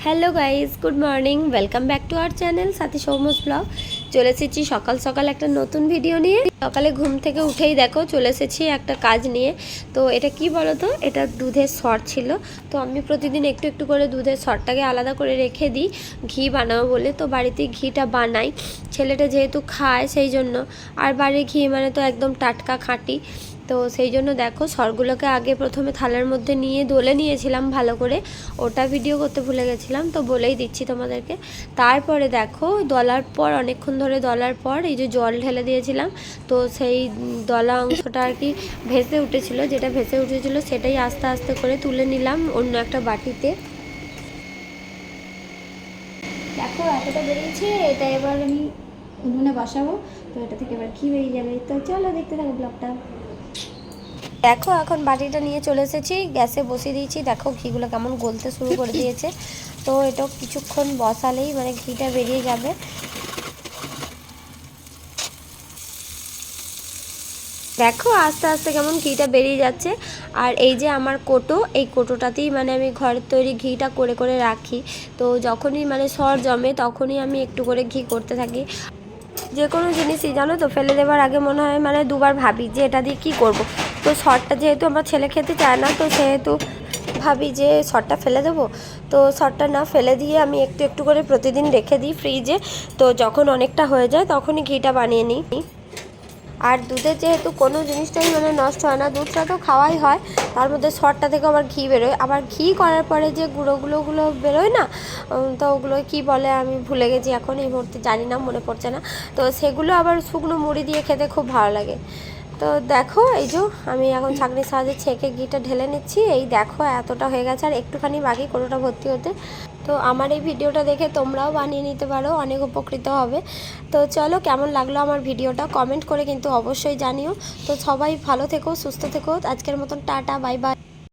Hello guys good morning welcome back to our channel সাথী সৌমস blog চলে এসেছি সকাল সকাল একটা নতুন ভিডিও নিয়ে। সকালে ঘুম থেকে উঠেই দেখো চলে এসেছি একটা কাজ নিয়ে। তো এটা কি বলো তো এটা দুধের সর ছিল। তো আমি প্রতিদিন একটু একটু করে দুধের সরটাকে আলাদা করে রেখে দিই, ঘি বানাবো বলে। তো বাড়িতে ঘিটা বানাই। ছেলেটা যেহেতু খায় সেই জন্য। আর বাড়ির ঘি মানে তো একদম টাটকা খাঁটি। তো সেই জন্য দেখো সরগুলোকে আগে প্রথমে থালার মধ্যে নিয়ে দোলে নিয়েছিলাম ভালো করে। ওটা ভিডিও করতে ভুলে গেছিলাম, তো বলেই দিচ্ছি তোমাদেরকে। তারপরে দেখো দলার পর অনেকক্ষণ ধরে দলার পর এই যে জল ঢেলে দিয়েছিলাম তো সেই দলা অংশটা আর কি ভেসে উঠেছিল যেটা ভেসে উঠেছিল সেটাই আস্তে আস্তে করে তুলে নিলাম অন্য একটা বাটিতে। দেখো এতটা বেরিয়েছে এটা এবার আমি উনুনে বসাবো তো এটা থেকে এবার ঘি বেরিয়ে যাবে? তো চলো দেখতে থাকো ব্লগটা। দেখো এখন বাটিটা নিয়ে চলে এসেছি গ্যাসে বসিয়ে দিয়েছি। দেখো ঘিগুলো কেমন গলতে শুরু করে দিয়েছে। তো এটা কিছুক্ষণ বসালেই মানে ঘিটা বেরিয়ে যাবে। দেখো আস্তে আস্তে কেমন ঘিটা বেরিয়ে যাচ্ছে। আর এই যে আমার কোটো, এই কোটোটাতেই মানে আমি ঘরের তৈরি ঘিটা করে করে রাখি। তো যখনই মানে সর জমে তখনই আমি একটু করে ঘি করতে থাকি। যে কোনো জিনিসই জানো তো, ফেলে দেওয়ার আগে মনে হয় মানে দুবার ভাবি যে এটা দিয়ে কী করব। তো সরটা যেহেতু আমার ছেলে খেতে চায় না, তো সেহেতু ভাবি যে সরটা ফেলে দেবো। তো সরটা না ফেলে দিয়ে আমি একটু একটু করে প্রতিদিন রেখে দিই ফ্রিজে। তো যখন অনেকটা হয়ে যায় তখনই ঘিটা বানিয়ে নিই। আর দুধের যেহেতু কোনো জিনিসটাই মানে নষ্ট হয় না, দুধটা তো খাওয়াই হয়, তার মধ্যে সরটা থেকে আবার ঘি বেরোয়। আবার ঘি করার পরে যে গুঁড়োগুলোগুলো বেরোয় না তো ওগুলো কি বলে আমি ভুলে গেছি এখন, এই মুহূর্তে জানি না, মনে পড়ছে না। তো সেগুলো আবার শুকনো মুড়ি দিয়ে খেতে খুব ভালো লাগে। তো দেখো, এই যে আমি এখন ছাঁকনির সাহায্যে ছেঁকে ঘিটা ঢেলে নিচ্ছি। এই দেখো, এতটা হয়ে গেছে, আর একটুখানি বাকি কোনোটা ভর্তি হতে। তো আমার এই ভিডিওটা দেখে তোমরাও বানিয়ে নিতে পারো, অনেক উপকৃত হবে। তো চলো, কেমন লাগল আমার ভিডিওটা? কমেন্ট করে কিন্তু অবশ্যই জানিও। তো সবাই ভালো থেকো, সুস্থ থেকো। আজকের মতন টাটা বাই বাই